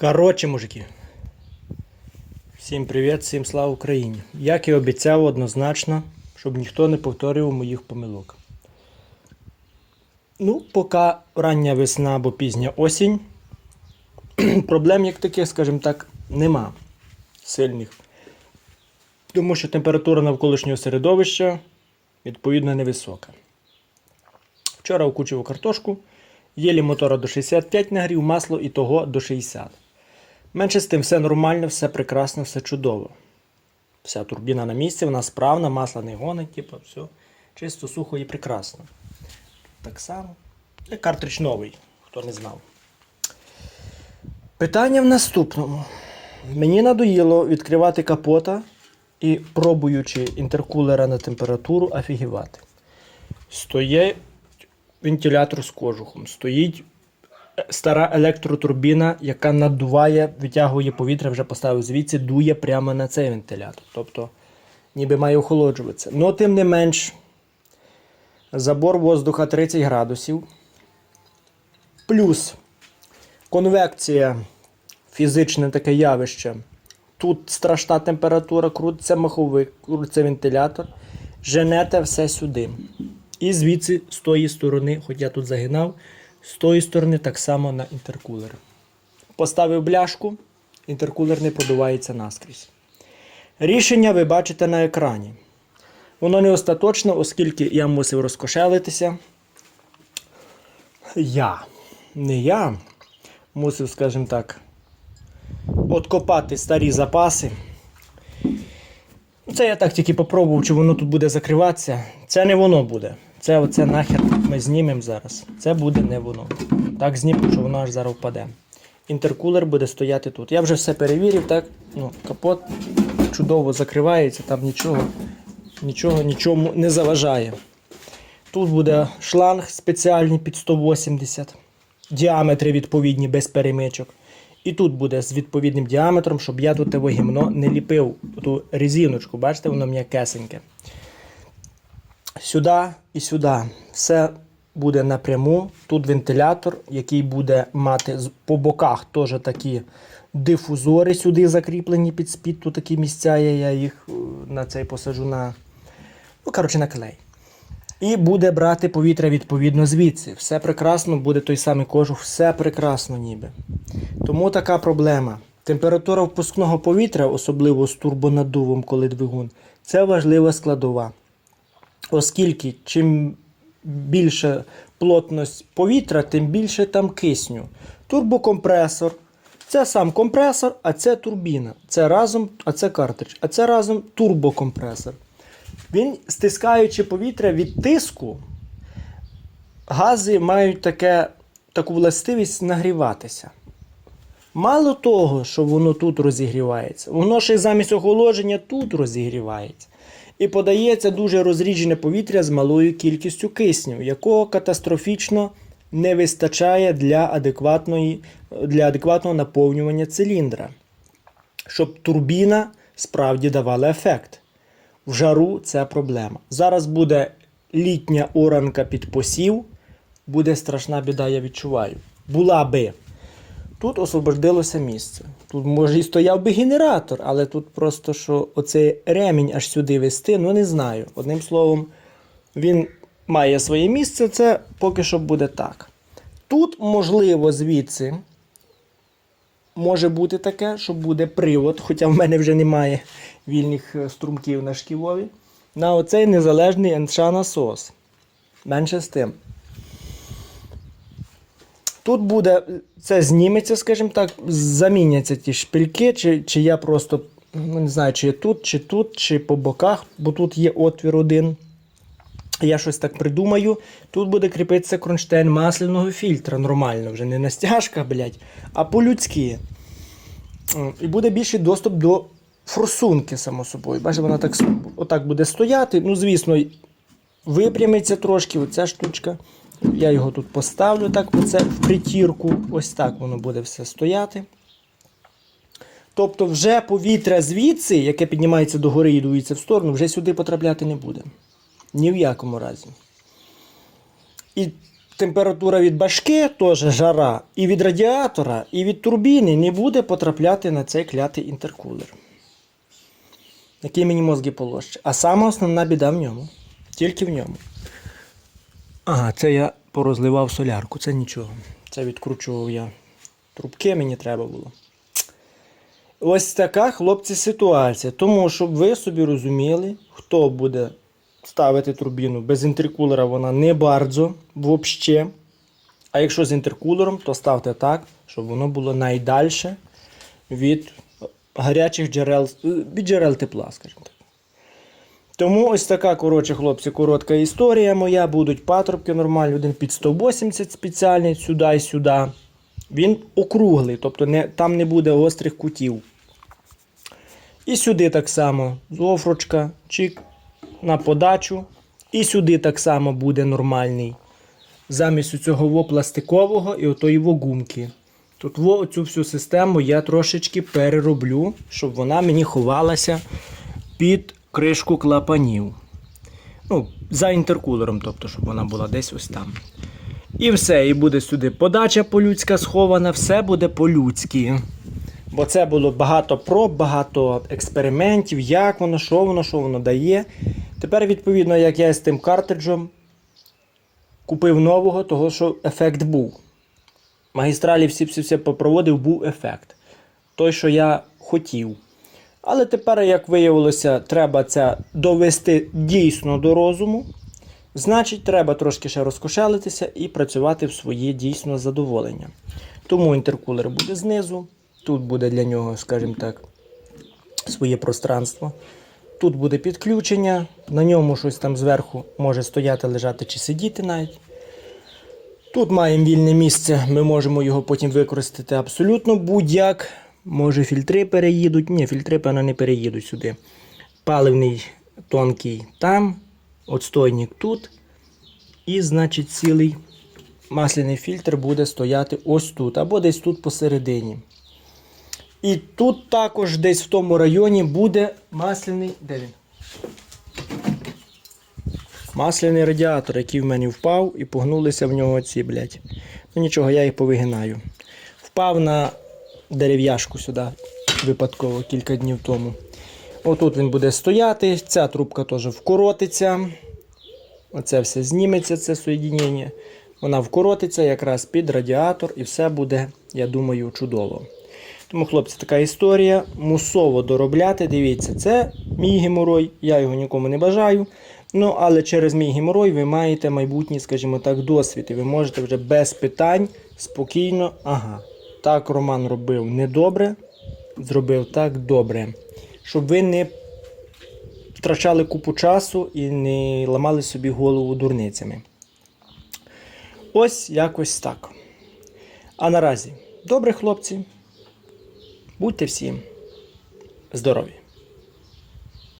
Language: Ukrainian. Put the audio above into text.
Коротше, мужики. Всім привіт, всім слава Україні. Як і обіцяв однозначно, щоб ніхто не повторював моїх помилок. Ну, поки рання весна або пізня осінь, проблем як таких, скажімо так, нема сильних. Тому що температура навколишнього середовища відповідно невисока. Вчора окучив картошку, єлі мотора до 65 нагрів, масло і того до 60. Менше з тим, все нормально, все прекрасно, все чудово. Вся турбіна на місці, вона справна, масло не гонить, типу, все чисто, сухо і прекрасно. Так само. І картридж новий, хто не знав. Питання в наступному. Мені надоїло відкривати капота і, пробуючи інтеркулера на температуру, офігівати. Стоїть вентилятор з кожухом, стоїть стара електротурбіна, яка надуває, витягує повітря, вже поставив звідси, дує прямо на цей вентилятор. Тобто, ніби має охолоджуватися. Ну, тим не менш, забор воздуха 30 градусів. Плюс конвекція фізичне таке явище. Тут страшна температура, крутиться маховик, крутиться вентилятор, женете все сюди. І звідси, з тої сторони, хоч я тут загинав, з тої сторони так само на інтеркулер. Поставив бляшку, інтеркулер не продувається наскрізь. Рішення ви бачите на екрані. Воно не остаточно, оскільки я мусив розкошелитися. Я, не я, мусив, скажімо так, откопати старі запаси. Це я так тільки попробував, чи воно тут буде закриватися. Це не воно буде. Це оце нахер ми знімемо зараз. Це буде не воно. Так знімемо, що воно аж зараз впаде. Інтеркулер буде стояти тут. Я вже все перевірив, так? Ну, капот чудово закривається, там нічого, нічого нічому не заважає. Тут буде шланг спеціальний під 180, діаметри відповідні без перемичок. І тут буде з відповідним діаметром, щоб я тут того гімно не ліпив ту резиночку. Бачите, воно м'якесеньке. Сюди і сюди. Все буде напряму. Тут вентилятор, який буде мати по боках теж такі дифузори сюди закріплені під спід. Тут такі місця є, я їх е, на цей посаджу на. Ну, коротше, на клей. І буде брати повітря відповідно звідси. Все прекрасно, буде той самий кожух, все прекрасно ніби. Тому така проблема. Температура впускного повітря, особливо з турбонаддувом, коли двигун, це важлива складова. Оскільки чим більше плотність повітря, тим більше там кисню. Турбокомпресор. Це сам компресор, а це турбіна. Це разом, а це картридж, а це разом турбокомпресор. Він, стискаючи повітря від тиску, гази мають таке, таку властивість нагріватися. Мало того, що воно тут розігрівається, воно ще й замість охолодження тут розігрівається. І подається дуже розріджене повітря з малою кількістю кисню, якого катастрофічно не вистачає для, адекватної, для адекватного наповнювання циліндра, щоб турбіна справді давала ефект. В жару це проблема. Зараз буде літня оранка під посів, буде страшна біда, я відчуваю. Була би. Тут освободилося місце. Тут, може, і стояв би генератор, але тут просто що оцей ремінь аж сюди вести, ну не знаю. Одним словом, він має своє місце, це поки що буде так. Тут, можливо, звідси може бути таке, що буде привод, хоча в мене вже немає вільних е, струмків на шківові, на оцей незалежний НШ насос. Менше з тим. Тут буде, це зніметься, скажімо так, заміняться ті шпильки, чи, чи я просто ну, не знаю, чи я тут, чи тут, чи по боках, бо тут є отвір один. Я щось так придумаю. Тут буде кріпитися кронштейн масляного фільтра нормально, вже не на стяжках, блядь, а по-людськи. І буде більший доступ до форсунки, само собою. Бачите, вона так, отак буде стояти. Ну, звісно, випрямиться трошки оця штучка. Я його тут поставлю так, оце в притірку. Ось так воно буде все стояти. Тобто, вже повітря звідси, яке піднімається догори і дується в сторону, вже сюди потрапляти не буде. Ні в якому разі. І температура від башки, теж жара, і від радіатора, і від турбіни не буде потрапляти на цей клятий інтеркулер. Який мені мозги полощить. А сама основна біда в ньому. Тільки в ньому. Ага, це я порозливав солярку, це нічого. Це відкручував я. Трубки мені треба було. Ось така, хлопці, ситуація. Тому, щоб ви собі розуміли, хто буде ставити турбіну без інтеркулера, вона не bardzo, взагалі. А якщо з інтеркулером, то ставте так, щоб воно було найдальше від гарячих джерел, від джерел тепла, скажімо так. Тому ось така, коротше, хлопці, коротка історія моя. Будуть патрубки нормальні, один під 180 спеціальний сюди і сюди. Він округлий, тобто не, там не буде гострих кутів. І сюди так само зофрочка, чик на подачу. І сюди так само буде нормальний. Замість цього во пластикового і отої гумки. Тут во цю всю систему я трошечки перероблю, щоб вона мені ховалася під кришку клапанів. Ну, за інтеркулером, тобто, щоб вона була десь ось там. І все, і буде сюди подача по-людська схована, все буде по-людськи. Бо це було багато проб, багато експериментів, як воно, що воно, що воно дає. Тепер, відповідно, як я з тим картриджем купив нового, того що ефект був. Магістралі всі всі все попроводив, був ефект. Той, що я хотів. Але тепер, як виявилося, треба це довести дійсно до розуму. Значить, треба трошки ще розкошелитися і працювати в своє дійсно задоволення. Тому інтеркулер буде знизу. Тут буде для нього, скажімо так, своє пространство. Тут буде підключення, на ньому щось там зверху може стояти, лежати чи сидіти навіть. Тут маємо вільне місце, ми можемо його потім використати абсолютно будь-як. Може фільтри переїдуть. Ні, фільтри, певно, не переїдуть сюди. Паливний тонкий там, отстойник тут. І, значить, цілий масляний фільтр буде стояти ось тут, або десь тут посередині. І тут також десь в тому районі буде масляний. Де він? Масляний радіатор, який в мене впав, і погнулися в нього ці, блядь. Ну нічого, я їх повигинаю. Впав на дерев'яшку сюди випадково кілька днів тому. Отут він буде стояти, ця трубка теж вкоротиться. Оце все зніметься, це соєдінення. Вона вкоротиться якраз під радіатор і все буде, я думаю, чудово. Тому, хлопці, така історія. Мусово доробляти. Дивіться, це мій геморой, я його нікому не бажаю. Ну, але через мій геморой ви маєте майбутній, скажімо так, досвід. І ви можете вже без питань спокійно. Ага, так Роман робив недобре, зробив так добре. Щоб ви не втрачали купу часу і не ламали собі голову дурницями. Ось якось так. А наразі, добре, хлопці. Будьте всім здорові!